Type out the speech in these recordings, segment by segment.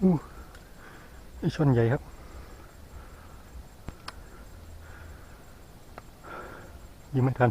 อู้ไอชนใหญ่ครับ ยิงไม่ทัน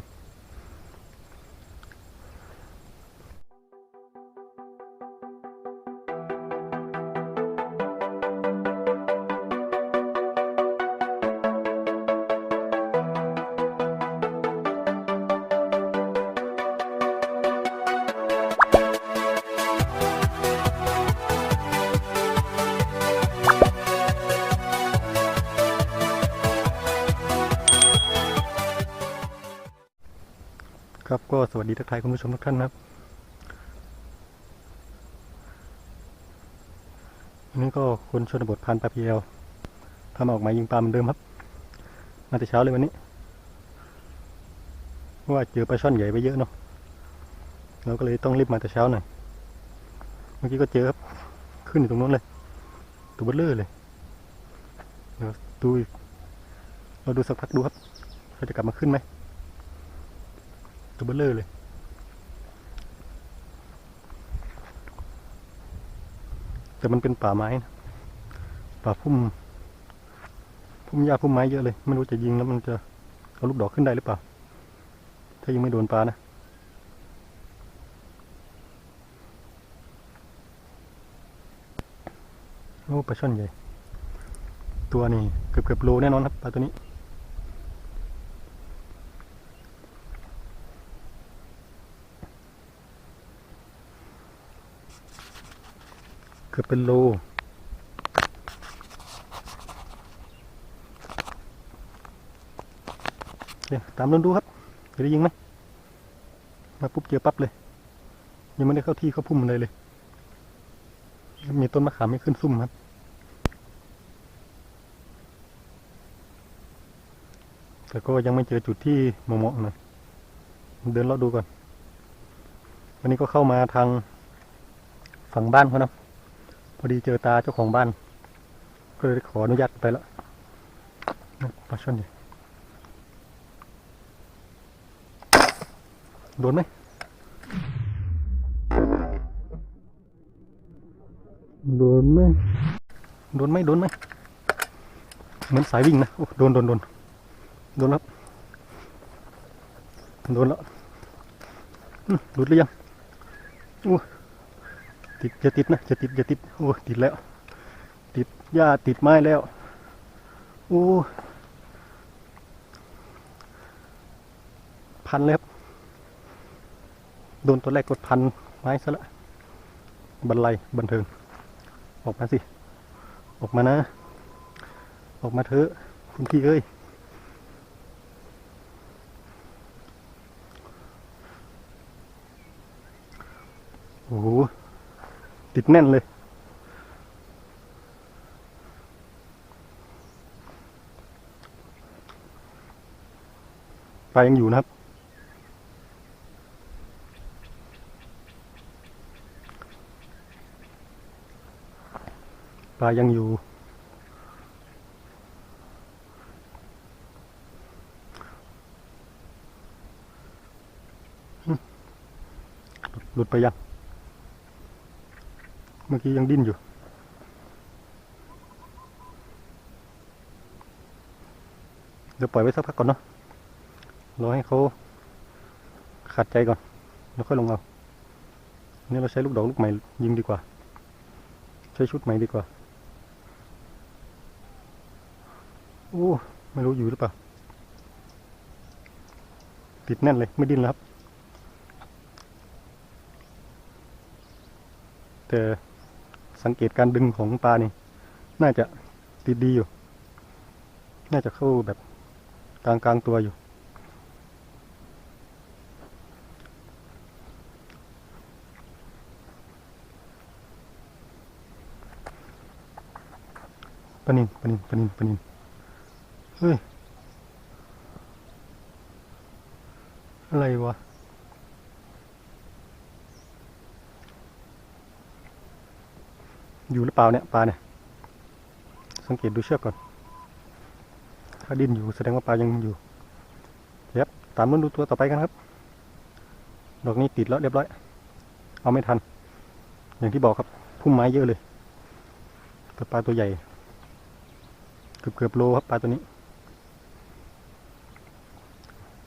ครับ ก็สวัสดีทักทายคุณผู้ชมทุกท่านครับวันนี้ก็คนชนบทพันปลาพีเอลทำออกมายิงปลาเหมือนเดิมครับ มาแต่เช้าเลยวันนี้เพราะว่าเจอปลาช่อนใหญ่ไปเยอะเนาะเราก็เลยต้องรีบมาแต่เช้าหน่อยเมื่อกี้ก็เจอครับ ขึ้นอยู่ตรงนู้นเลยตัวเบลเลอร์เลยเดี๋ยวดูเราดูสักพักดูครับเขาจะกลับมาขึ้นไหม ตัวเบลเลอร์เลย แต่มันเป็นป่าไม้นะป่าพุ่ม พุ่มหญ้าพุ่มไม้เยอะเลย ไม่รู้จะยิงแล้วมันจะเอาลูกดอกขึ้นได้หรือเปล่า ถ้ายิงไม่โดนปลานะโอ้ปลาช่อนใหญ่ ตัวนี้เกือบเกือบโลแน่นอนครับปลาตัวนี้ เกือเป็นโลเดี๋ยวตามลองดูครับจะได้ยิงไหมมาปุ๊บเจอปั๊บเลย ยังไม่ได้เข้าที่เข้าพุ่มเลยเลย มีต้นมะขามไม่ขึ้นซุ่มครับแต่ก็ยังไม่เจอจุดที่เหมาะๆหน่อยเดินเลาะดูก่อน วันนี้ก็เข้ามาทางฝั่งบ้านเขานะ พอดีเจอตาเจ้าของบ้าน ก็เลยขออนุญาตไปแล้วนะปลาช่อนดิโดนไหมโดนไหมโดนไหมโดนไหมเหมือนสายวิ่งนะโอ้โดนโดนโดนโดนแล้วโดนแล้วอื้อหลุดหรือยังอู้ ติดจะติดนะจะติดจะติดโอ้ติดแล้ว ติดหญ้าติดไม้แล้วโอ้พันเลยครับโดนตัวแรกกดพันไม้ซะละบันไลบันเทิง ออกมาสิ ออกมานะ ออกมาเถอะคุณพี่เอ้ยโอ้ ติดแน่นเลย ปลายังอยู่นะครับ ปลายังอยู่ หลุดไปยัง มื่อกี้ยังดิ้นอยู่ เดี๋ยวปล่อยไว้สักพักก่อนเนาะ รอให้เขาขัดใจก่อน แล้วค่อยลงเอานนี่เราใช้ลูกดอกลูกใหม่ยิงดีกว่า ใช้ชุดใหม่ดีกว่า โอ้ ไม่รู้อยู่หรือเปล่า ติดแน่นเลยไม่ดิ้นแล้วครับแต่ สังเกตการดึงของปลานี่ น่าจะติดดีอยู่ น่าจะเข้าแบบกลางกลางๆตัวอยู่ ปนินปนินปนินปนินเฮ้ย อะไรวะ อยู่หรือเปล่าเนี่ยปลาเนี่ย สังเกตดูเชือกก่อน ถ้าดิ้นอยู่แสดงว่าปลายังอยู่เย็บตามมันดูตัวต่อไปกันครับ ดอกนี้ติดแล้วเรียบร้อย เอาไม่ทัน อย่างที่บอกครับ พุ่มไม้เยอะเลยแต่ปลาตัวใหญ่ เกือบเกือบโลครับปลาตัวนี้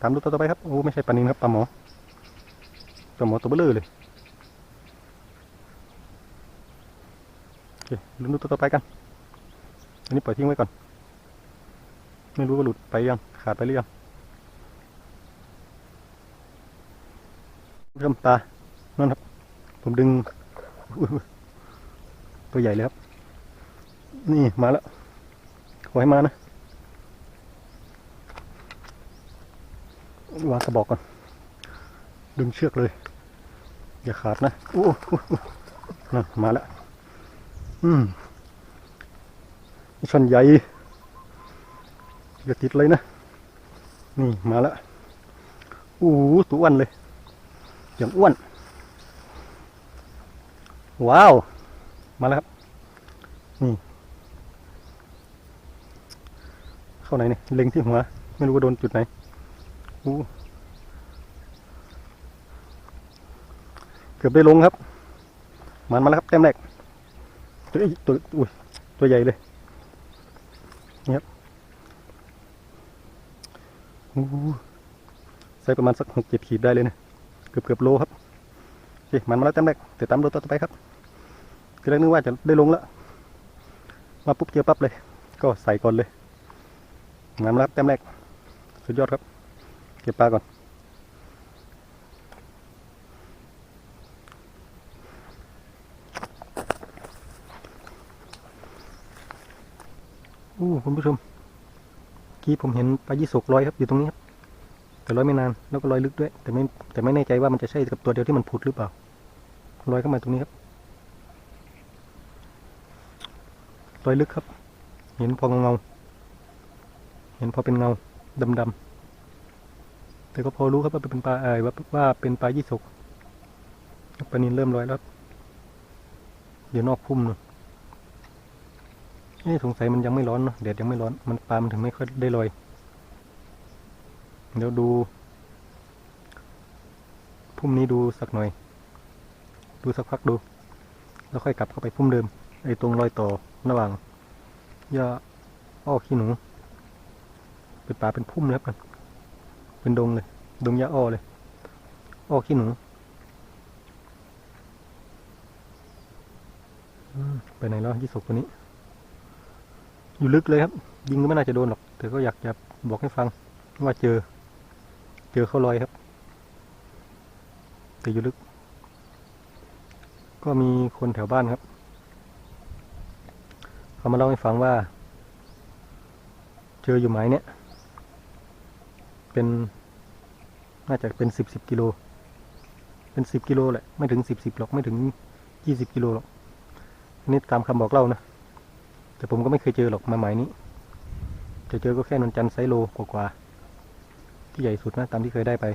ตามดูตัวต่อไปครับ โอ้ไม่ใช่ปลานินครับปลาหมอปลาหมอตัวเบลอเลย โอเคลุ้นดูตัวต่อไปกัน อันนี้ปล่อยทิ้งไว้ก่อน ไม่รู้ว่าหลุดไปยัง ขาดไปหรือยังเริ่มปลานั่นครับ ผมดึง ตัวใหญ่เลยครับ นี่มาแล้ว ขอให้มานะ วางกระบอกก่อน ดึงเชือกเลย อย่าขาดนะ โอ้โหนั่นมาแล้ว ช่อนใหญ่อย่าติดเลยนะ นี่มาแล้วโอ้หตัวอ้วนเลย อย่างอ้วน ว้าว มาแล้วครับ นี่ เข้าไหนเนี่ยเล็งที่หัว ไม่รู้ว่าโดนจุดไหน อู้ เกือบได้ลงครับ มันมาแล้วครับเต็มแรก ตัวตัวอุ้ยตัวใหญ่เลยนี่ครับใส่ประมาณสักหกเจ็ดขีดได้เลยนะเกือบเกือบโลครับโอเคมันมาแล้วเต็มแรกเดี๋ยวตามดูตัวต่อไปครับทีแรกนึกว่าจะได้ลงแล้วมาปุ๊บเจอปั๊บเลย ก็ใส่ก่อนเลยมันมาแล้วครับเต็มแรกสุดยอดครับ เก็บปลาก่อน อู้คุณผู้ชมกี้ผมเห็นปลายี่สกลอยครับอยู่ตรงนี้ครับแต่ลอยไม่นานแล้วก็ลอยลึกด้วย แต่ไม่แต่ไม่แน่ใจว่ามันจะใช่กับตัวเดียวที่มันผุดหรือเปล่าลอยเข้ามาตรงนี้ครับลอยลึกครับ เห็นพอเงาเงาเห็นพอเป็นเงาดำๆแต่ก็พอรู้ครับว่าเป็นปลาเอ่ยว่าว่าเป็นปลายี่สกปลานินเริ่มลอยแล้วเดี๋ยวนอกพุ่มเน อะนี่สงสัยมันยังไม่ร้อนเนาะแดดยังไม่ร้อน มันปลามันถึงไม่ค่อยได้ลอยเดี๋ยวดูพุ่มนี้ดูสักหน่อย ดูสักพักดู แล้วค่อยกลับเข้าไปพุ่มเดิมไอ้ตรงรอยต่อระหว่างหญ้าอ้อขี้หนู เป็นป่าเป็นพุ่มเลยครับกันเป็นดงเลย ดงหญ้าอ้อเลย อ้อขี้หนูไปไหนแล้วยี่สกตัวนี้ อยู่ลึกเลยครับ ยิงก็ไม่น่าจะโดนหรอก แต่ก็อยากจะบอกให้ฟังว่าเจอ เจอเขาลอยครับ แต่อยู่ลึก ก็มีคนแถวบ้านครับเขามาเล่าให้ฟังว่า เจออยู่หมเนี้ยเป็นน่าจะเป็นสิบสิบกิโล เป็นสิบกิโลแหละ ไม่ถึงสิบสิบหรอก ไม่ถึงยี่สิบกิโลหรอกนนี่ตามคำบอกเล่านะ แต่ผมก็ไม่เคยเจอหรอกมาหมายนี้ จะเจอก็แค่นนจันไซโลกว่าๆที่ใหญ่สุดนะตามที่เคยได้ไป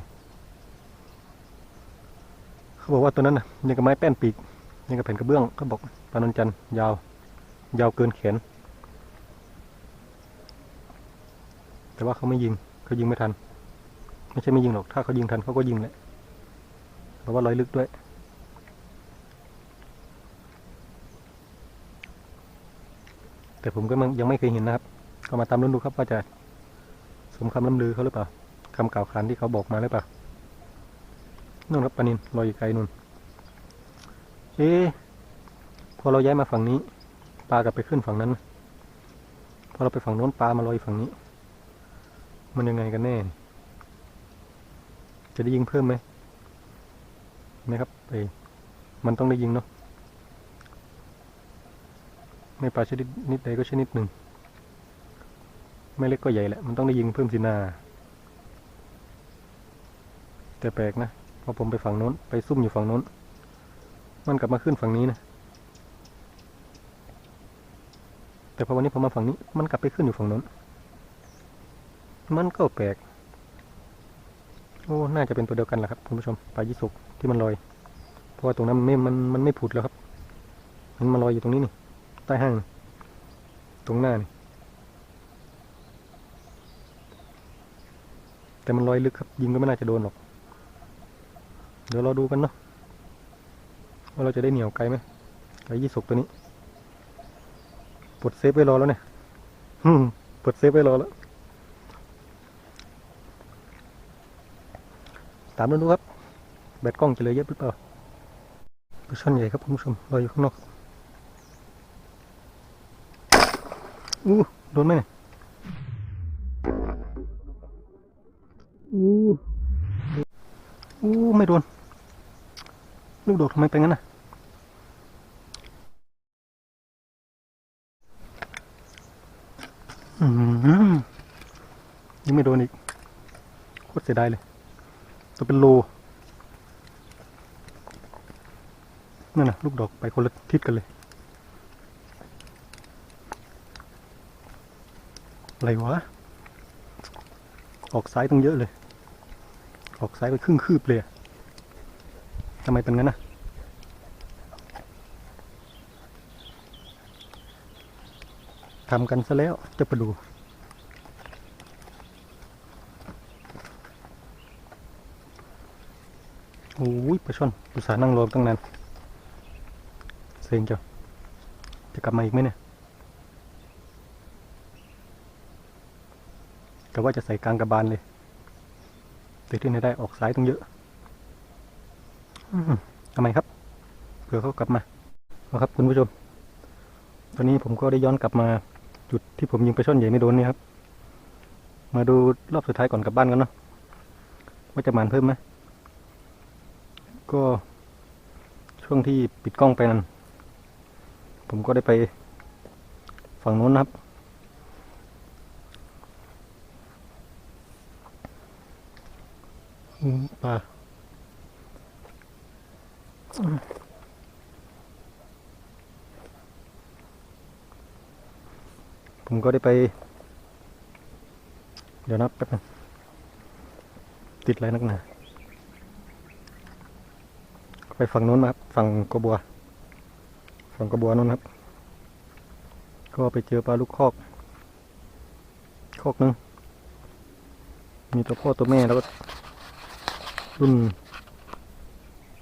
เขาบอกว่าตัวนั้นนะยังกับไม้แป้นปีกยังกับแผ่นกระเบื้องเขาบอกปลานนจันยาว ยาวเกินแขน แต่ว่าเขาไม่ยิงเขายิงไม่ทัน ไม่ใช่ไม่ยิงหรอกถ้าเขายิงทันเขาก็ยิงแหละเพราะว่าลอยลึกด้วย แต่ผมก็ยังไม่เคยเห็นนะครับ ก็มาตามรุ่นดูครับว่าจะสมคำล่ำลือเขาหรือเปล่าคำกล่าวขานที่เขาบอกมาหรือเปล่านู่นครับปานินลอยอยู่ไกลนู่น เอ๊พอเราย้ายมาฝั่งนี้ปลากลับไปขึ้นฝั่งนั้น พอเราไปฝั่งโน้นปลามาลอยฝั่งนี้ มันยังไงกันแน่ จะได้ยิงเพิ่มไหมนะครับไปมันต้องได้ยิงเนาะ ไม่ปลาชนิดนิดใดก็ชนิดหนึ่ง ไม่เล็กก็ใหญ่แหละ มันต้องได้ยิงเพิ่มสินาแต่แปลกนะพอผมไปฝั่งโน้น ไปซุ่มอยู่ฝั่งโน้น มันกลับมาขึ้นฝั่งนี้นะ แต่พอวันนี้ผมมาฝั่งนี้ มันกลับไปขึ้นอยู่ฝั่งโน้น มันก็แปลก โอ้ น่าจะเป็นตัวเดียวกันแหละครับคุณผู้ชม ปลายี่สกที่มันลอย เพราะว่าตรงนั้นมันไม่ มัน มันไม่ผุดแล้วครับ มันมาลอยอยู่ตรงนี้นี่ ใต้ห้างตรงหน้านี่แต่มันลอยลึกครับ ยิงก็ไม่น่าจะโดนหรอก เดี๋ยวเราดูกันเนาะว่าเราจะได้เหนียวไกลไหมไกลยี่สกตัวนี้ปลดเซฟไว้รอแล้วเนี่ยอืมปลดเซฟไว้รอแล้ว ตามดูครับ แบตกล้องจะเลยเยอะหรือเปล่าปลาช่อนใหญ่ครับคุณผู้ชมลอยอยู่ข้างนอก อู้โดนไหมเนี่ยอู้อู้ไม่โดน ลูกโดดทำไมเป็นงั้นน่ะอืมยังไม่โดนอีก โคตรเสียดายเลย ตัวเป็นโลนั่นน่ะ ลูกดอกไปคนละทิศกันเลย อะไรวะ ออกซ้ายต้องเยอะเลย ออกซ้ายไปครึ่งคืบเลยทำไมเป็นงั้นนะทำกันซะแล้วจะไปดูโอ้ยปลาช่อนอุตส่าห์นั่งรอตั้งนานเซ็งจ้ะจะกลับมาอีกไหมเนี่ย ก็ว่าจะใส่กลางกระบาลเลยแต่ที่ไหนได้ออกซ้ายต้องเยอะอืมทำไมครับ เผื่อเขากลับมาเอาครับ คุณผู้ชม ตอนนี้ผมก็ได้ย้อนกลับมาจุดที่ผมยิงปลาช่อนใหญ่ไม่โดนนี่ครับ มาดูรอบสุดท้ายก่อนกลับบ้านกันเนาะว่าจะหมานเพิ่มไหมก็ช่วงที่ปิดกล้องไปนั้น ผมก็ได้ไปฝั่งนู้นนะครับ อืม ปลาผมก็ได้ไป เดี๋ยวนับแป๊บนึงติดอะไรนักหนาไปฝั่งนู้นมาครับ ฝั่งกระบัว ฝั่งกระบัวนู้นครับ ก็ไปเจอปลาลูกคอกคอกหนึงมีตัวพ่อตัวแม่แล้วก็ รุ่น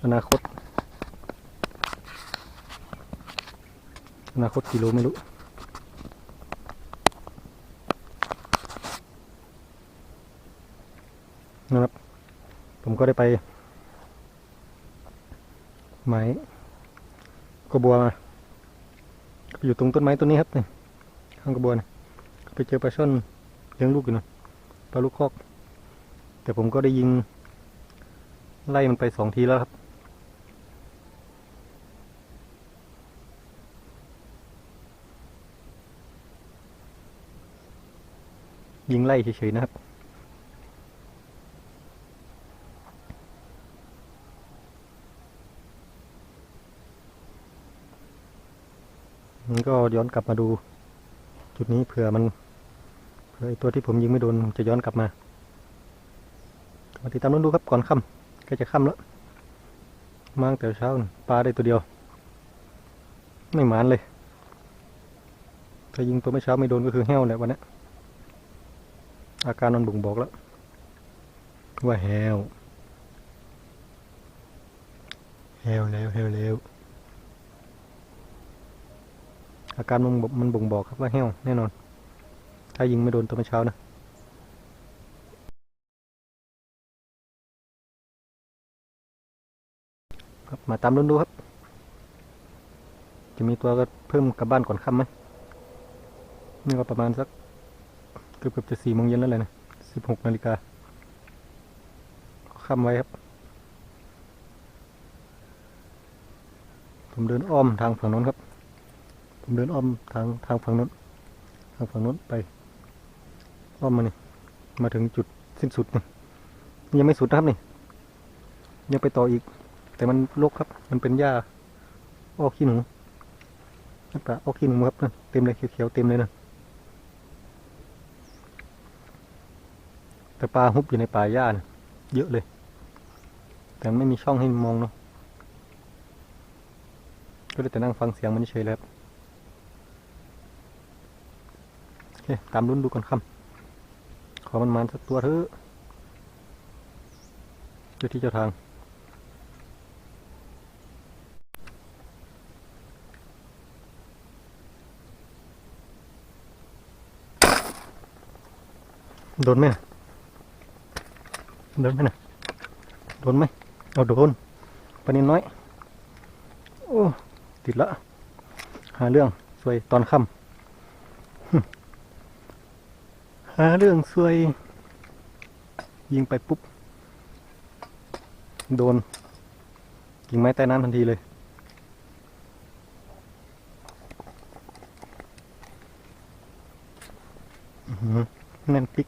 อนาคต อนาคตกิโลไม่รู้นะครับ ผมก็ได้ไป ไม้กระบัวมาอยู่ตรงต้นไม้ต้นนี้ครับนี่ข้างกระบัวนะไปเจอปลาช่อนเลี้ยงลูกอยู่นะปลาลูกคอก แต่ผมก็ได้ยิง ไล่มันไปสองทีแล้วครับ ยิงไล่เฉยๆนะครับก็ย้อนกลับมาดู จุดนี้เผื่อมันเผื่อไอตัวที่ผมยิงไม่โดนจะย้อนกลับมามาติดตามนู้นดูครับก่อนค่ำ กล้จะค่ำแล้วมางแต่เช้าปลาได้ตัวเดียว ไม่หมานเลยถ้ายิงตัวไม่เช้าไม่โดนก็คือแห้วแหละวันนี้อาการมันบ่งบอกแล้ว ว่าแห้วแห้วแล้วแห้วแล้วอาการมันบ่มันบ่งบอกครับว่าแห้วแน่นอน ถ้ายิงไม่โดนตัวเมื่อเช้านะ ครับมาตามรุ่นดูครับ จะมีตัวก็เพิ่มกลับบ้านก่อนค่ำไหมนี่ก็ประมาณสักเกือบเกือบจะสี่โมงเย็นแล้วเลยนะสิบหกนาฬิกาค่ำไว้ครับ ผมเดินอ้อมทางฝั่งโน้นครับ ผมเดินอ้อมทางทางฝั่งโน้นทางฝั่งโน้นไป อ้อมมานี่มาถึงจุดสิ้นสุดนี่ยังไม่สุดนะครับนี่ยังไปต่ออีก แต่มันรกครับ มันเป็นหญ้าออกขี้หนูนั่นปลาออกขี้หนูครับนั่นเต็มเลยเขียวๆเต็มเลยนะแต่ปลาฮุบอยู่ในป่าหญ้านะเยอะเลย แต่ไม่มีช่องให้มองเนาะก็เลยแต่นั่งฟังเสียงมันเฉยๆเลยครับโอเคตามรุ่นดูก่อนครับขอมันมันสักตัวเถอะเจ้าที่เจ้าทาง โดนไหมนะโดนไหมนะโดนไหมเอาโดนปลานินน้อย โอ้ ติดละ หาเรื่องสวยตอนค่ำหาเรื่องสวย ยิงไปปุ๊บ โดนกิ่งไม้ใต้น้ำทันทีเลย แน่นปิก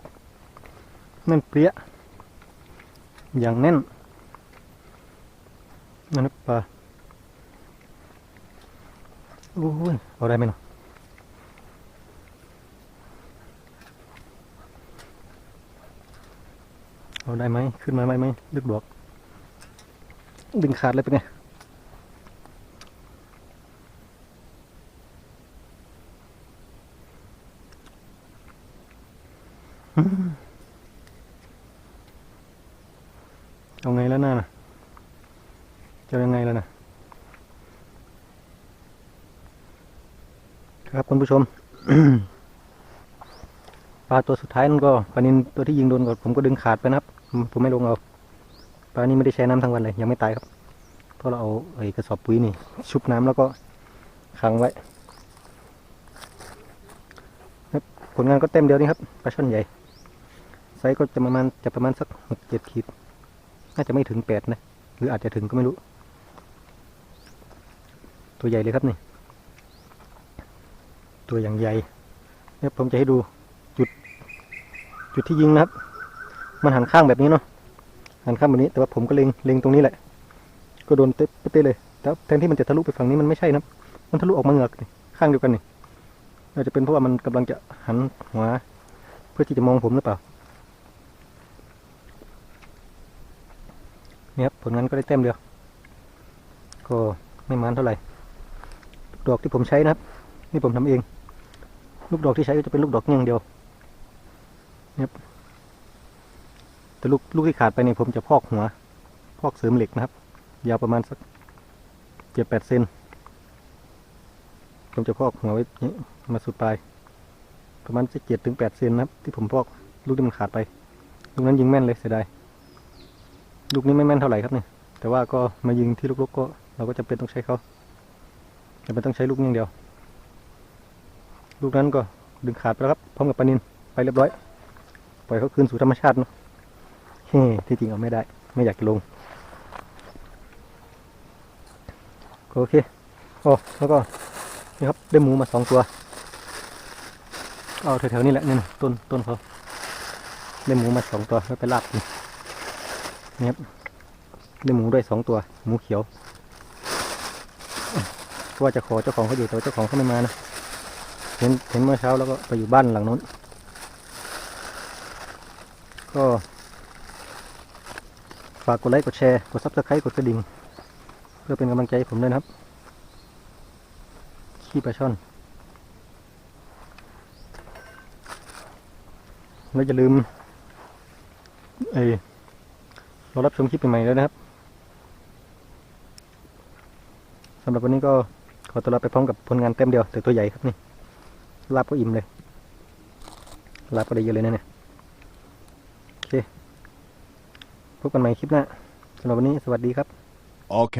แน่นเปรี้ยอย่างแน่นนั่นนะปลาโอ้ยเอาได้ไหมเนาะเอาได้ไหมขึ้นมาไหมไหมลึกดอกดึงขาดเลยเป็นไงอืม เอาไงแล้วน่านะจะยังไงแล้วนะครับคุณผู้ชมปลาตัวสุดท้ายนั่นก็ปลานินตัวที่ยิงโดนก่อนผมก็ดึงขาดไปนะครับ ผมไม่ลงเอาปลานี้ไม่ได้ใช้น้ำทั้งวันเลย ยังไม่ตายครับเพราะเราเอาไอ้กระสอบปุ๋ยนี่ ชุบน้ำแล้วก็ขังไว้ผลงานก็เต็มเดียวนี่ครับปลาช่อนใหญ่ไซส์ก็จะประมาณจะประมาณสักหกเจ็ดขีด น่าจะไม่ถึงแปดนะ หรืออาจจะถึงก็ไม่รู้ ตัวใหญ่เลยครับนี่ ตัวอย่างใหญ่เนี่ยผมจะให้ดูจุด จุดที่ยิงนะครับ มันหันข้างแบบนี้เนาะหันข้างแบบนี้ แต่ว่าผมก็เล็งเล็งตรงนี้แหละ ก็โดนเป๊ะเลยแล้วแทนที่มันจะทะลุไปฝั่งนี้มันไม่ใช่นะครับมันทะลุออกมาเหงือกข้างเดียวกันนี่อาจจะเป็นเพราะว่ามันกำลังจะหันหัวเพื่อที่จะมองผมหรือเปล่า เนี่ยผลงานก็ได้เต็มเดียว ก็ไม่มันเท่าไหร่ลูกดอกที่ผมใช้นะครับ นี่ผมทำเอง ลูกดอกที่ใช้ก็จะเป็นลูกดอกอย่างเดียวเนี่ยแต่ลูกลูกที่ขาดไปเนี่ยผมจะพอกหัว พอกเสริมเหล็กนะครับ ยาวประมาณสักเจ็ดแปดเซนผมจะพอกหัวไว้นี้มาสุดปลายประมาณสักเจ็ดถึงแปดเซนนะครับ ที่ผมพอกลูกที่มันขาดไปลูกนั้นยิงแม่นเลยเสียดาย ลูกนี้ไม่แม่นเท่าไหร่ครับเนี่ยแต่ว่าก็มายิงที่ลูกๆก็เราก็จำเป็นต้องใช้เขาจำเป็นต้องใช้ลูกนี้อย่างเดียว ลูกนั้นก็ดึงขาดไปแล้วครับพร้อมกับปลานินไปเรียบร้อย ปล่อยเขาคืนสู่ธรรมชาติเนาะเฮ้ที่จริงเอาไม่ได้ ไม่อยากจะลงโอเคโอ้แล้วก็นี่ครับได้หมูมาสองตัว เอาแถวๆนี้แหละนี่ต้นต้นเขาได้หมูมาสองตัวไว้ไปลาบกิน ครับได้หมูด้วยสองตัว หมูเขียวว่าจะขอเจ้าของเขาอยู่แต่เจ้าของเขาไม่มานะเห็นเห็นเมื่อเช้าแล้วก็ไปอยู่บ้านหลังนู้น ก็ฝากกดไลค์กดแชร์กดซับสไครต์กดกระดิ่ง เพื่อเป็นกำลังใจให้ผมด้วยนะครับ ขี้ปลาช่อน แล้วอย่าลืม เอ เรารับชมคลิปใหม่ๆแล้วนะครับสำหรับวันนี้ก็ขอตัวลาไปพร้อมกับผลงานเต็มเดียวแต่ตัวใหญ่ครับนี่ลาบก็อิ่มเลยลาบก็ได้เยอะเลยนะเนี่ยโอเคพบกันใหม่คลิปหน้าสำหรับวันนี้สวัสดีครับ โอเค